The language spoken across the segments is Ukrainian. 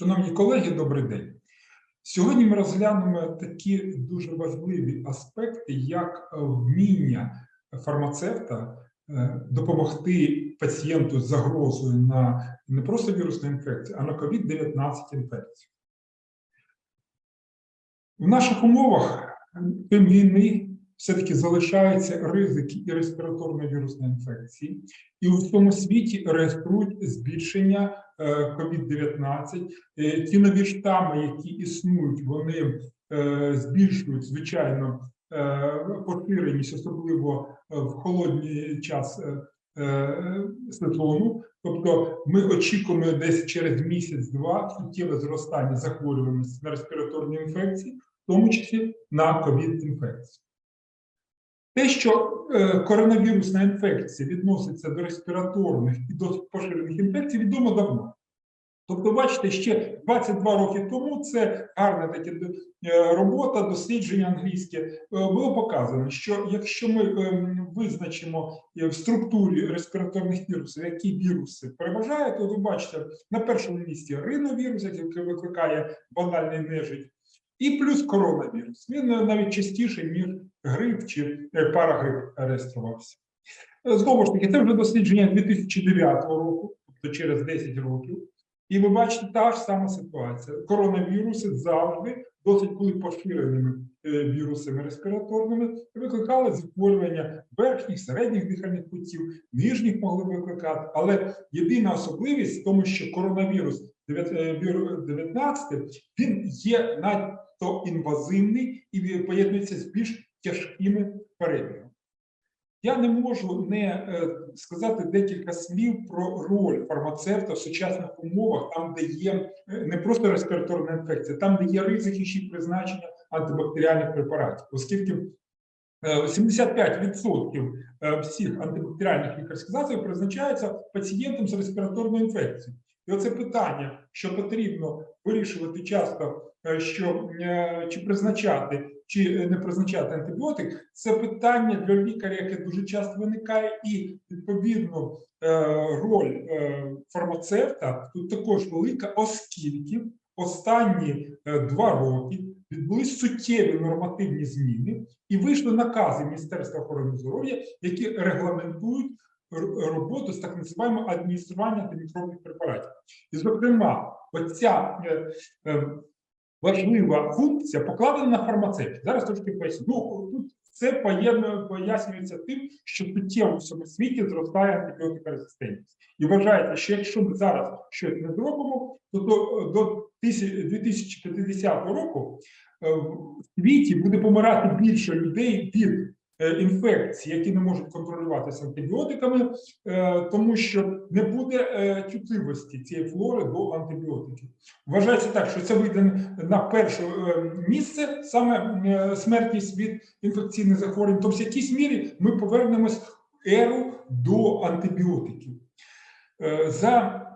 Шановні колеги, добрий день. Сьогодні ми розглянемо такі дуже важливі аспекти, як вміння фармацевта е, допомогти пацієнту з загрозою на не просто вірусну інфекцію, а на COVID-19 інфекцію. В наших умовах війни все-таки залишаються ризики і респіраторної вірусної інфекції, і у всьому світі реєструють збільшення е, COVID-19. Е, Ті нові штами, які існують, вони е, збільшують звичайно поширеність, особливо в холодний час сезону. Тобто ми очікуємо десь через місяць-два суттєве зростання захворюваності на респіраторні інфекції, в тому числі на ковід-інфекцію. Те, що е, коронавірусна інфекція відноситься до респіраторних і до поширених інфекцій, відомо давно. Тобто, бачите, ще 22 роки тому це гарна така е, робота, дослідження англійське. е, Було показано, що якщо ми визначимо в структурі респіраторних вірусів, які віруси переважають, то ви бачите на першому місці риновірус, який викликає банальний нежить, і плюс коронавірус. Він навіть частіше, ніж грип чи е, парагрип реєструвався. Е, Знову ж таки, це вже дослідження 2009 року, тобто через 10 років. І ви бачите, та ж сама ситуація. Коронавіруси завжди досить були поширеними е, вірусами респіраторними, викликали захворювання верхніх, середніх дихальних путів, нижніх могли викликати. Але єдина особливість в тому, що коронавірус 19 він є надто інвазивний і поєднується з більш тяжкими перебігами. Я не можу не е, сказати декілька слів про роль фармацевта в сучасних умовах, там, де є е, не просто респіраторна інфекція, там, де є ризики ще призначення антибактеріальних препаратів, оскільки е, 75% е, всіх антибактеріальних лікарських засобів призначаються пацієнтам з респіраторною інфекцією. І оце питання, що потрібно вирішувати часто, е, що е, чи призначати, чи не призначати антибіотик, це питання для лікаря, яке дуже часто виникає, і відповідно е, роль фармацевта тут також велика, оскільки останні два роки відбулись суттєві нормативні зміни, і вийшли накази Міністерства охорони здоров'я, які регламентують роботу з так називаємо адміністрування антимікробних препаратів. І, зокрема, оця е, е, важлива функція покладена на фармацевтів. Зараз трошки поясню. Ну, тут це пояснюється тим, що суттєво в всьому світі зростає антибіотикорезистентність. І вважається, що якщо ми зараз щось не зробимо, то до, до тисяч- 2050 року е, в світі буде помирати більше людей від інфекцій, які не можуть контролюватися антибіотиками, е, тому що не буде е, чутливості цієї флори до антибіотиків. Вважається так, що це вийде на перше е, місце саме е, смертність від інфекційних захворювань. Тобто, в якійсь мірі ми повернемось в еру до антибіотиків. Е, За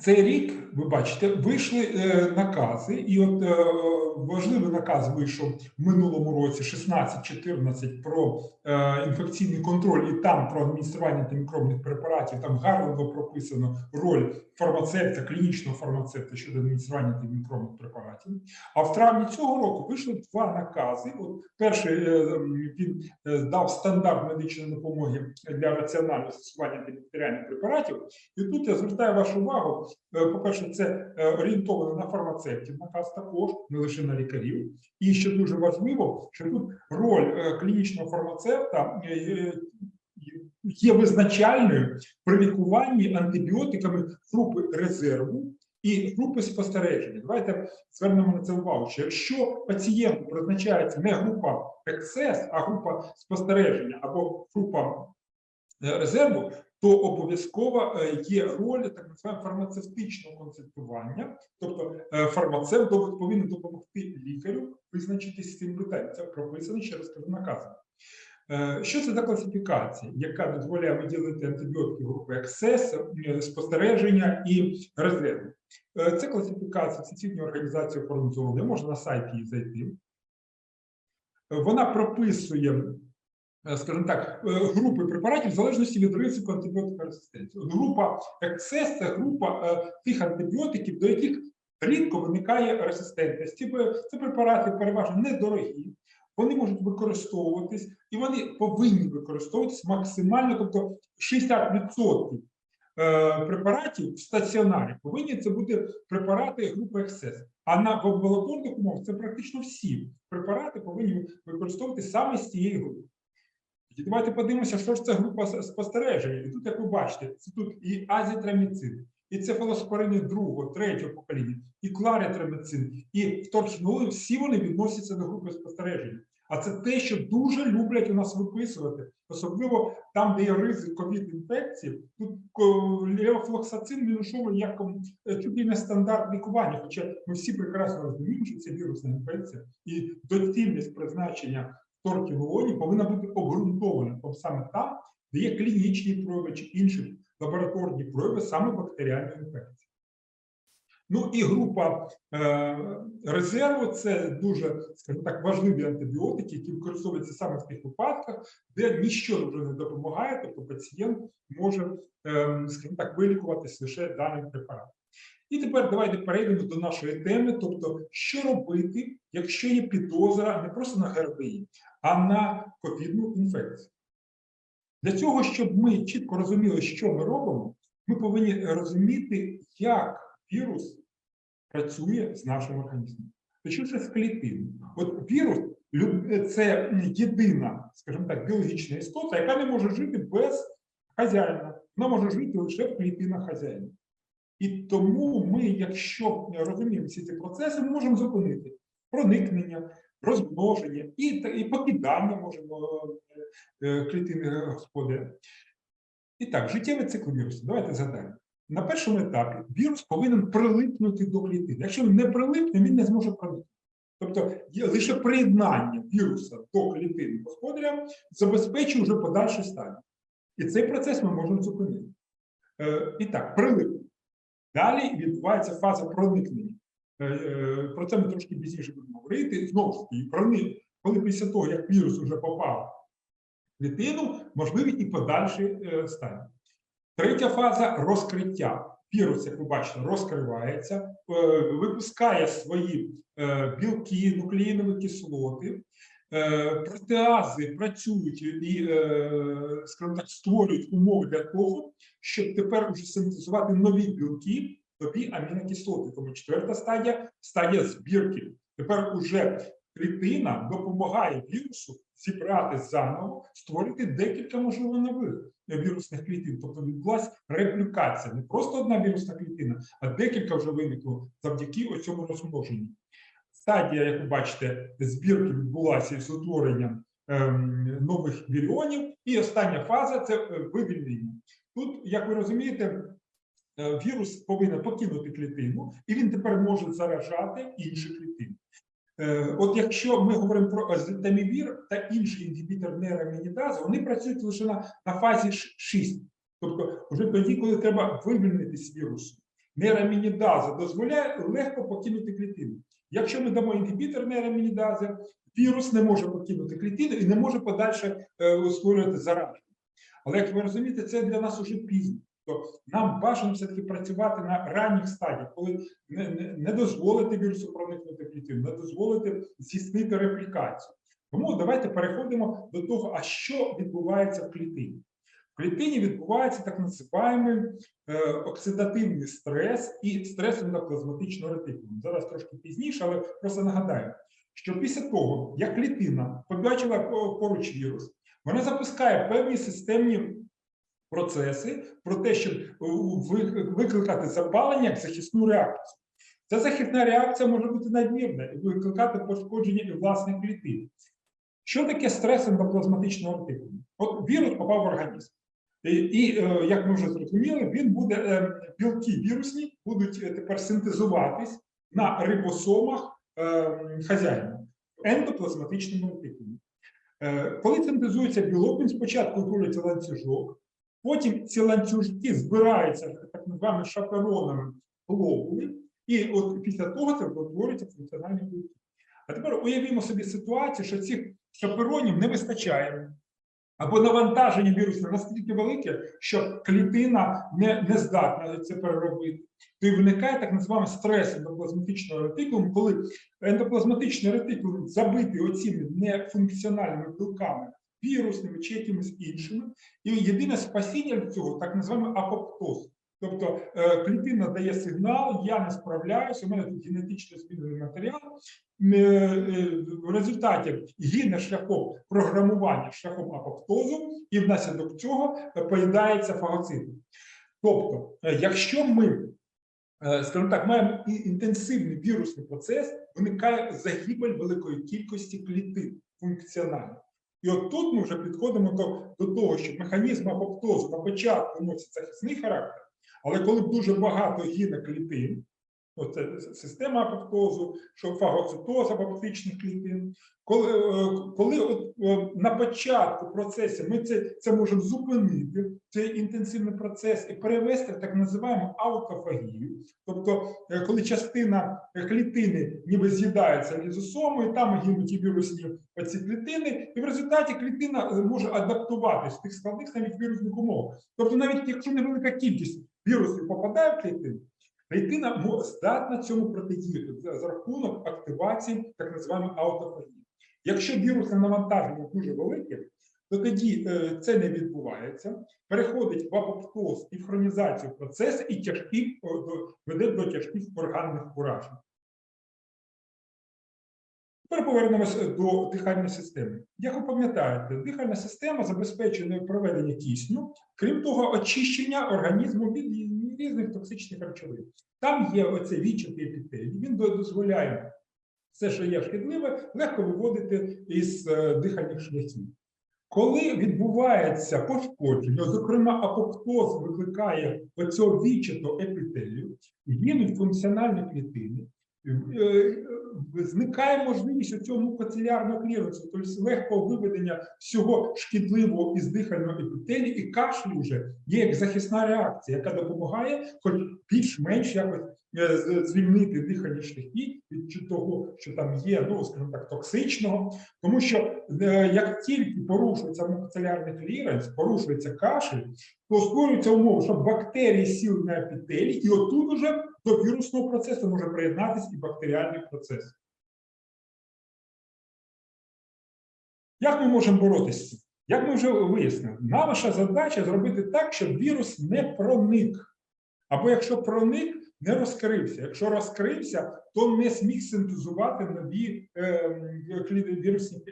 цей рік, ви бачите, вийшли е, накази, і от е, важливий наказ вийшов в минулому році 16-14 про е, інфекційний контроль, і там про адміністрування антимікробних препаратів. Там гарно прописано роль фармацевта, клінічного фармацевта щодо адміністрування антимікробних препаратів. А в травні цього року вийшли два накази. От перший він дав стандарт медичної допомоги для раціонального застосування антибактеріальних препаратів. І тут я звертаю вашу увагу. Е, По-перше, це е, орієнтовано на фармацевтів, наказ також, не лише на лікарів. І що дуже важливо, що тут роль е, клінічного фармацевта є визначальною при лікуванні антибіотиками групи резерву і групи спостереження. Давайте звернемо на це увагу. Що якщо пацієнту призначається не група ексес, а група спостереження або група резерву, то обов'язково е, є роль так називаємо фармацевтичного консультування, тобто е, фармацевт повинен допомогти лікарю визначитися з цим питанням. Це прописано наказом. Е, Що це за класифікація, яка дозволяє виділити антибіотики групи ексес, е, спостереження і резерву? Е, Це класифікація Всесвітньої організації охорони здоров'я, можна на сайті її зайти. Е, Вона прописує е, скажімо так, е, групи препаратів в залежності від ризику антибіотикорезистенції. От Група ексес це група е, тих антибіотиків, до яких рідко виникає резистентність. Це препарати переважно недорогі, вони можуть використовуватись і вони повинні використовуватись максимально, тобто 60% е, препаратів в стаціонарі повинні це бути препарати групи ексцес. А на амбулаторних умовах це практично всі препарати повинні використовувати саме з цієї групи. І давайте подивимося, що ж це група спостереження. І тут, як ви бачите, це тут і азітроміцин, і цефалоспорини другого, третього покоління, і кларитроміцин, і вторхінолин, всі вони відносяться до групи спостереження. А це те, що дуже люблять у нас виписувати, особливо там, де є ризик ковід-інфекції. Тут ко- левофлоксацин виношований як е, чуть не стандарт лікування. Хоча ми всі прекрасно розуміємо, що це вірусна інфекція, і доцільність призначення торкінолоні повинна бути обґрунтована тобто саме там, де є клінічні прояви чи інші лабораторні прояви саме бактеріальної інфекції. Ну і група е, резерву це дуже, скажімо так, важливі антибіотики, які використовуються саме в тих випадках, де ніщо вже не допомагає, тобто пацієнт може, е, скажімо так, вилікуватись лише даним препаратом. І тепер давайте перейдемо до нашої теми, тобто, що робити, якщо є підозра не просто на ГРВІ, а на ковідну інфекцію. Для цього, щоб ми чітко розуміли, що ми робимо, ми повинні розуміти, як вірус працює з нашим організмом. Точніше, з клітин. От вірус це єдина, скажімо так, біологічна істота, яка не може жити без хазяїна. Вона може жити лише в клітинах хазяїна. І тому ми, якщо розуміємо всі ці процеси, ми можемо зупинити проникнення, розмноження і, і покидання можемо е, е, клітини господаря. І так, життєвий цикл вірусу. Давайте згадаємо. На першому етапі вірус повинен прилипнути до клітини. Якщо він не прилипне, він не зможе проникнути. Тобто є лише приєднання віруса до клітини господаря забезпечує вже подальші стадії. І цей процес ми можемо зупинити. Е, і так, прилип. Далі відбувається фаза проникнення. Е, е, Про це ми трошки пізніше будемо говорити. Знову ж таки, проник, коли після того, як вірус вже попав в клітину, можливі і подальші е, стадії. Третя фаза розкриття. Вірус, як ви бачите, розкривається, випускає свої білки, нуклеїнові кислоти, протеази працюють і, е, скажімо так, створюють умови для того, щоб тепер уже синтезувати нові білки, нові амінокислоти. Тому четверта стадія стадія збірки. Тепер уже клітина допомагає вірусу зібрати заново, створити декілька можливо нових вірусних клітин. Тобто відбулася реплікація. Не просто одна вірусна клітина, а декілька вже виникло завдяки цьому розмноженню. Стадія, як ви бачите, збірки відбулася з утворенням ем, нових віріонів, і остання фаза це е, вивільнення. Тут, як ви розумієте, е, вірус повинен покинути клітину, і він тепер може заражати інші клітини. Е, От якщо ми говоримо про азитамівір та інший інгібітор нейромінідазу, вони працюють лише на, на фазі 6. Тобто, вже тоді, коли треба вивільнитись вірусу. Нейромінідаза дозволяє легко покинути клітину. Якщо ми дамо інгібітор нейромінідази, вірус не може покинути клітину і не може подальше е, створювати зараження. Але як ви розумієте, це для нас уже пізно. То нам бажано все-таки працювати на ранніх стадіях, коли не, не, не дозволити вірусу проникнути клітину, не дозволити здійснити реплікацію. Тому давайте переходимо до того, а що відбувається в клітині. В клітині відбувається так називаємий е, оксидативний стрес і стрес ендоплазматичного ретикулу. Зараз трошки пізніше, але просто нагадаю, що після того, як клітина побачила поруч вірус, вона запускає певні системні процеси про те, щоб е, викликати запалення як захисну реакцію. Ця захисна реакція може бути надмірна і викликати пошкодження і власних клітин. Що таке стрес ендоплазматичного ретикулу? От вірус попав в організм. І, е, як ми вже зрозуміли, він буде е, білки вірусні будуть е, тепер синтезуватись на рибосомах хазяїна в ендоплазматичному. Е, Коли синтезується білок, він спочатку утворюється ланцюжок, потім ці ланцюжки збираються так званими шаперонами глобули, і от після того це утворюється функціональні білки. А тепер уявімо собі ситуацію, що цих шаперонів не вистачає. Або навантаження вірусу настільки велике, що клітина не, не здатна це переробити. То й виникає так називаємо стрес ендоплазматичного ретикулуму, коли ендоплазматичний ретикулум забитий оціми нефункціональними білками, вірусними чи якимись іншими. І єдине спасіння від цього так називаємо апоптоз. Тобто е, клітина дає сигнал, я не справляюся, у мене тут генетично змінений матеріал. Е, е, В результаті гине шляхом програмування шляхом апоптозу, і внаслідок цього поїдається фагоцитом. Тобто, якщо ми, скажімо так, маємо інтенсивний вірусний процес, виникає загибель великої кількості клітин функціональних. І от тут ми вже підходимо до, до того, що механізм апоптозу на початку носить захисний характер, але коли дуже багато гине клітин, оце система апоптозу, що фагоцитоз апоптичних клітин, коли, е, коли от, е, на початку процесу ми це, це можемо зупинити, цей інтенсивний процес, і перевести так називаємо аутофагію, тобто е, коли частина клітини ніби з'їдається лізосомою, там гинуть і вірусні оці клітини, і в результаті клітина може адаптуватись в тих складних навіть вірусних умовах. Тобто, навіть якщо невелика кількість вірусів попадає в клітину, клітина здатна цьому протидіяти за, рахунок активації так називаємо аутофагії. Якщо вірусне навантаження дуже велике, то тоді е, це не відбувається, переходить в апоптоз і в хронізацію процесу і до- веде до тяжких органних уражень. Тепер повернемося до дихальної системи. Як ви пам'ятаєте, дихальна система забезпечує проведення кисню, крім того, очищення організму від різних токсичних речовин. Там є оцей відчутий епітелій, він дозволяє все, що є шкідливе, легко виводити із е, дихальних шляхів. Коли відбувається пошкодження, зокрема апоптоз викликає оцього відчутого епітелію, гинуть функціональні клітини, зникає можливість у цьому коцелярного кліренсу, тобто легкого виведення всього шкідливого із дихального епітелію, і кашлю вже є як захисна реакція, яка допомагає, хоч більш-менш якось е, звільнити дихальні шляхи від того, що там є, ну скажімо так, токсичного, тому що е, як тільки порушується мукоцелярний кліренс, порушується кашель, то створюється умова, що бактерії сіли на епітелій, і отут уже до вірусного процесу може приєднатися і бактеріальний процес. Як ми можемо боротися з? Як ми вже вияснили, наша задача зробити так, щоб вірус не проник. Або якщо проник, не розкрився. Якщо розкрився, то не зміг синтезувати нові е, вірусні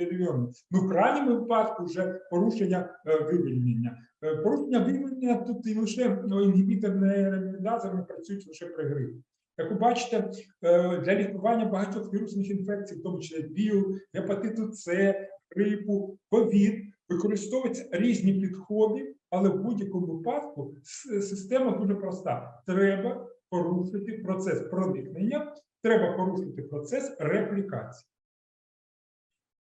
еліони. Ну, в крайньому випадку вже порушення е, вивільнення. Е, порушення вивільнення тут і лише ну, інгібіторні працюють лише при грипі. Як ви бачите, е, для лікування багатьох вірусних інфекцій, в тому числі ВІЛ, гепатиту С, грипу, ковід, використовуються різні підходи, але в будь-якому випадку система дуже проста. Треба порушити процес проникнення, треба порушити процес реплікації.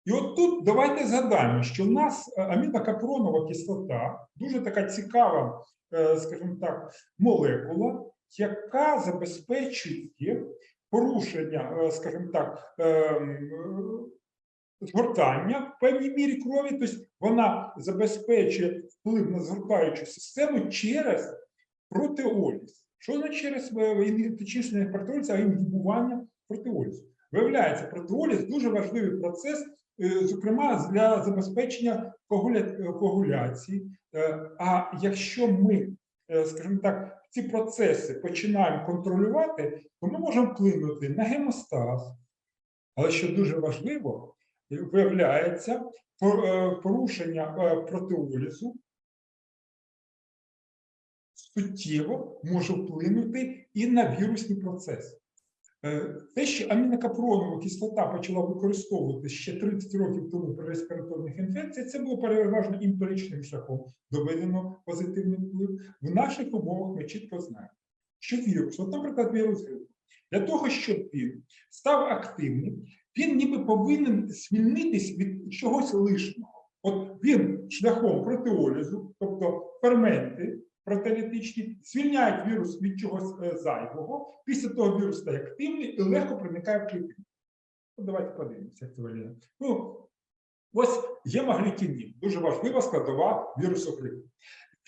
І от тут давайте згадаємо, що в нас е, амінокапронова кислота дуже така цікава, е, скажімо так, молекула, яка забезпечує порушення, е, скажімо так, згортання в певній мірі крові, тобто вона забезпечує вплив на згортаючу систему через протеоліз. Що значить через точніше не протеоліз, а інгібування протеолізу? Виявляється, протеоліз дуже важливий процес, зокрема для забезпечення коагуля- е. Е, А якщо ми, е, скажімо так, ці процеси починаємо контролювати, то ми можемо вплинути на гемостаз. Але що дуже важливо, виявляється, е, порушення е, протеолізу суттєво може вплинути і на вірусні процеси. Е, Те, що амінокапронова кислота почала використовуватися ще 30 років тому при респіраторних інфекціях, це було переважно емпіричним шляхом доведено позитивний вплив. В наших умовах ми чітко знаємо, що вірус, от, наприклад, вірус грипу, для того, щоб він став активним, він ніби повинен звільнитись від чогось лишнього. От він шляхом протеолізу, тобто ферменти протеолітичні, звільняють вірус від чогось е, зайвого. Після того вірус стає активний і легко проникає в клітину. Ну, давайте подивимося, як це виглядає. Ну, Ось гемоглікінін, дуже важлива складова вірусу грипу.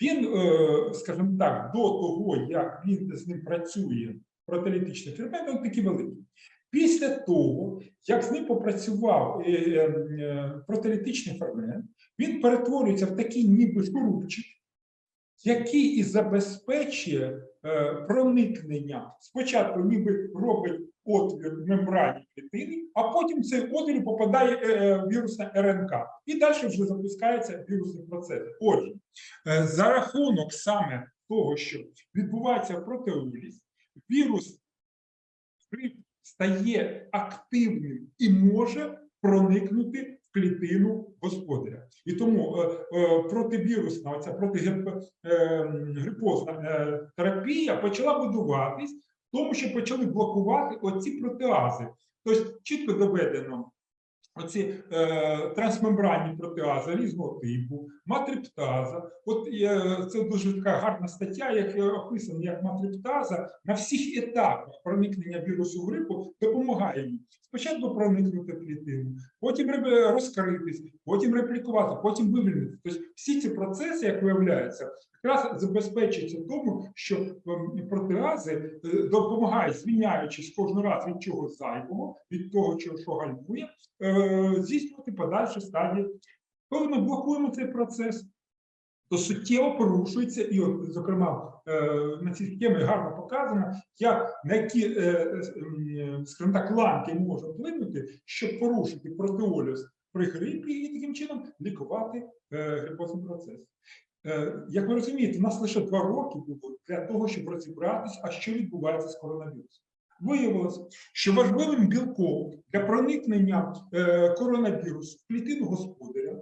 Він, е, скажімо так, до того, як він з ним працює, протилітичний фермент, він такий великий. Після того, як з ним попрацював е, е, фермент, він перетворюється в такий ніби шурупчик, який і забезпечує е, проникнення. Спочатку ніби робить отвір в мембрані клітини, а потім цей отвір попадає е, е, РНК. І далі вже запускається вірусний процес. Отже, е, за рахунок саме того, що відбувається протеоліз, вірус стає активним і може проникнути клітину господаря. І тому е, е, противірусна, оця протигрипозна е, терапія почала будуватись, в тому, що почали блокувати оці протеази. Тобто чітко доведено. Оці е, трансмембранні протеази різного типу, матриптаза. От е, це дуже така гарна стаття, як описано, як матриптаза на всіх етапах проникнення вірусу грипу допомагає їм. Спочатку проникнути клітину, потім розкритись, потім реплікувати, потім вивільнити. Тобто всі ці процеси, як виявляється, якраз забезпечуються тому, що ем, протеази е, допомагають, звільняючись кожен раз від чогось зайвого, від того, що гальмує, е, здійснювати подальші стадії. Коли ми блокуємо цей процес, то суттєво порушується, і, от, зокрема, е, на цій схемі гарно показано, як на які е, е, м, скажімо так, ланки можна вплинути, щоб порушити протеоліз при грипі і таким чином лікувати грипозний процес. Е, Як ви розумієте, у нас лише два роки було для того, щоб розібратися, а що відбувається з коронавірусом. Виявилося, що важливим білком для проникнення е, коронавірусу в клітину господаря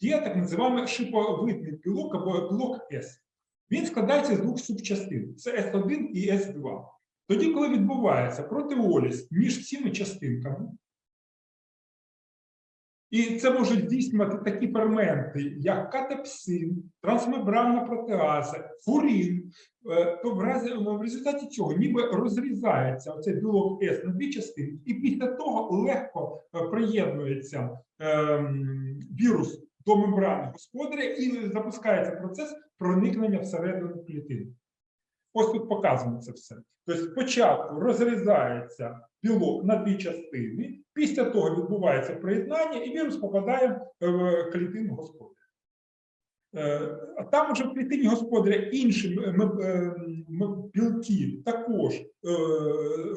є так називаємо шиповидний білок або білок С. Він складається з двох субчастин: це С1 і С2. Тоді, коли відбувається протеоліз між цими частинками, і це можуть здійснювати такі ферменти, як катепсин, трансмембранна протеаза, фурін. Е, То в, разі, в результаті цього ніби розрізається оцей білок С на дві частини, і після того легко е, приєднується ем, вірус до мембрани господаря і запускається процес проникнення всередину клітини. Ось тут показано це все. Тобто спочатку розрізається білок на дві частини, після того відбувається приєднання, і вірус попадає в клітину господаря. Е, А там уже в клітині господаря інші білки також е,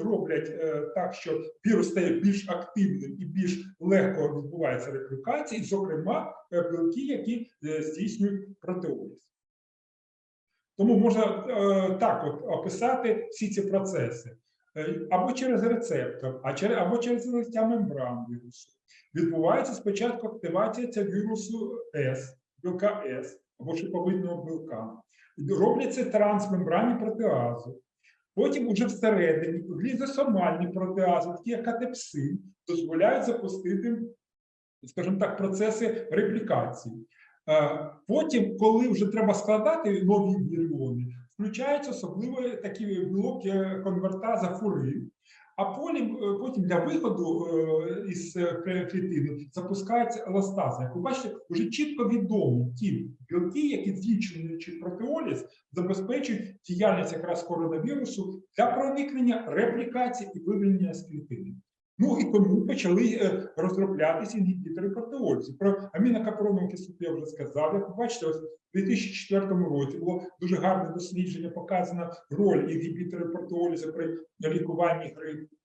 роблять е, так, що вірус стає більш активним і більш легко відбувається реплікація, і, зокрема, е, білки, які е, здійснюють протеоліз. Тому можна е, так от описати всі ці процеси. Е, Або через рецептор, або через злиття мембран вірусу. Відбувається спочатку активація цього вірусу С, білка С, або шиповидного білка. Робляться трансмембранні протеази. Потім уже всередині глізосомальні протеази, такі як катепсин, дозволяють запустити, скажімо так, процеси реплікації. Е, Потім, коли вже треба складати нові віріони, включаються особливо такі білоки конвертаза фурин, а потім, е, потім для виходу е, із е, клітини запускається еластаза. Як ви бачите, вже чітко відомі ті білки, які злічуючи протеоліз, забезпечують діяльність якраз коронавірусу для проникнення, реплікації і вивільнення з клітини. Ну і тому почали е, розроблятися інгібітори протеолізу. Про амінокапронову кислоту я вже сказав. Як ви бачите, ось у 2004 році було дуже гарне дослідження, показана роль інгібіторів протеолізу при лікуванні грипу.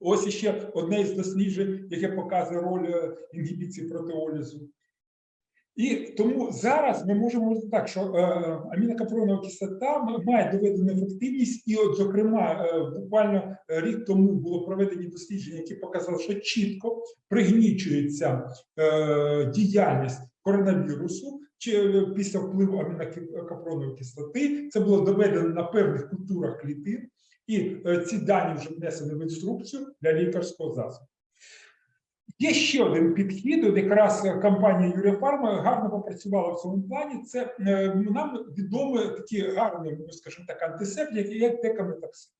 Ось іще одне із досліджень, яке показує роль е, інгібіції протеолізу. І тому зараз ми можемо говорити так, що е, амінокапронова кислота має доведену ефективність, і, от, зокрема, е, буквально рік тому було проведені дослідження, які показали, що чітко пригнічується е, діяльність коронавірусу чи е, після впливу амінокапронової кислоти. Це було доведено на певних культурах клітин, і е, ці дані вже внесені в інструкцію для лікарського засобу. Є ще один підхід, якраз компанія Юрія Фарма гарно попрацювала в цьому плані. Це е, нам відомий такі гарний, ну, скажімо так, антисептик, як декаметоксин.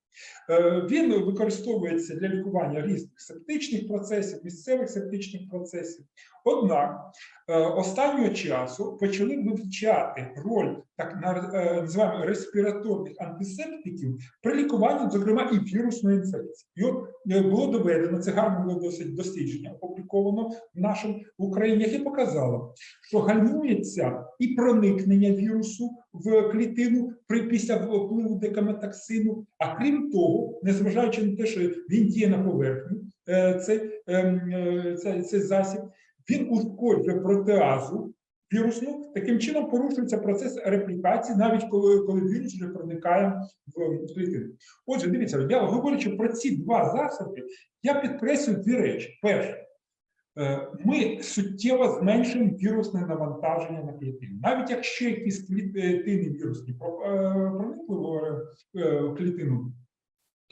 Е, Він використовується для лікування різних септичних процесів, місцевих септичних процесів. Однак е, останнього часу почали вивчати роль так е, називаємо респіраторних антисептиків при лікуванні, зокрема, і вірусної інфекції. І от е, було доведено, це гарно було досить дослідження, опубліковано в нашому в Україні, яке показало, що гальмується і проникнення вірусу в клітину при після впливу декаметаксину. А крім того, незважаючи на те, що він діє на поверхню, е, цей, ем, цей, цей засіб, він ушкоджує протеазу вірусну. Таким чином порушується процес реплікації, навіть коли, коли вірус вже проникає в клітину. Отже, дивіться, я говорячи про ці два засоби, я підкреслюю дві речі. Перше, Е, ми суттєво зменшуємо вірусне навантаження на клітину. Навіть якщо якісь клітини вірусні е, проникли в е, клітину,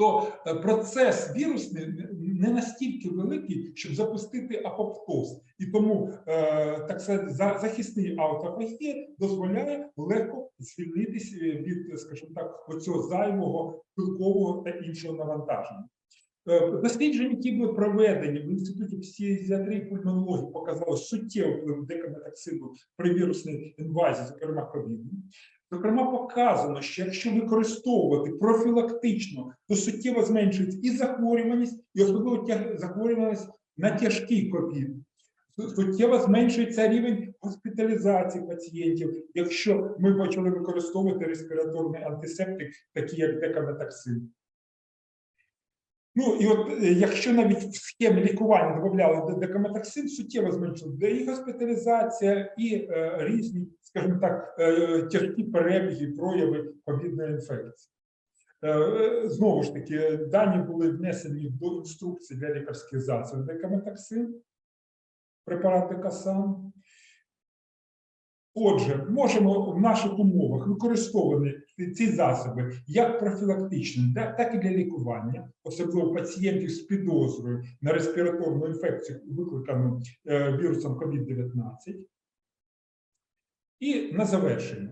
то е, процес вірусний не настільки великий, щоб запустити апоптоз. І тому е, так сказати, захисний аутофагія дозволяє легко звільнитися від, скажімо так, оцього зайвого пилкового та іншого навантаження. Е, Дослідження, які були проведені в інституті психіатрії і пульмонології, показали суттєвий вплив декаметаксину при вірусній інвазії, зокрема ковіду. Зокрема, показано, що якщо використовувати профілактично, то суттєво зменшується і захворюваність, і особливо захворюваність на тяжкий ковід. Суттєво зменшується рівень госпіталізації пацієнтів, якщо ми почали використовувати респіраторний антисептик, такий як декаметаксин. Ну і от е, якщо навіть в схемі лікування додавали декаметаксин, суттєво зменшили і госпіталізація, і е, різні, скажімо так, е, тяжкі перебіги, прояви ковідної інфекції. Е, е, Знову ж таки, дані були внесені до інструкції для лікарських засобів декаметаксин, препарат Декасан. Отже, можемо в наших умовах використовувати ці засоби як профілактичні, так і для лікування, особливо пацієнтів з підозрою на респіраторну інфекцію, викликану е, вірусом COVID-19. І на завершення.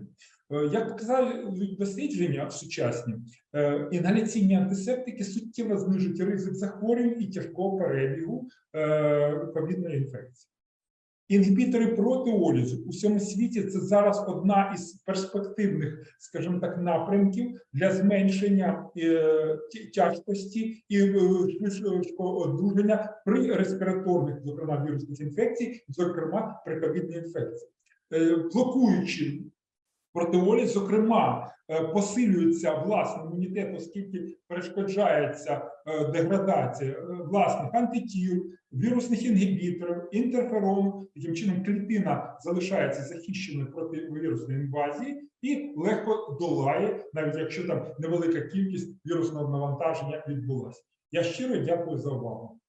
Е, Як показали дослідження сучасні, е, інгаляційні антисептики суттєво знижують ризик захворювань і тяжкого перебігу ковідної інфекції. Інгібітори протеолізу у всьому світі це зараз одна із перспективних, скажімо так, напрямків для зменшення е, тяжкості і швидшого одужання при респіраторних, зокрема вірусних інфекцій, зокрема при ковідній інфекції. Е, блокуючи протеоліз, зокрема, е, посилюється власний імунітет, оскільки перешкоджається е, деградація е, власних антитіл, вірусних інгібіторів, інтерферону. Таким чином, клітина залишається захищеною проти вірусної інвазії і легко долає, навіть якщо там невелика кількість вірусного навантаження відбулася. Я щиро дякую за увагу.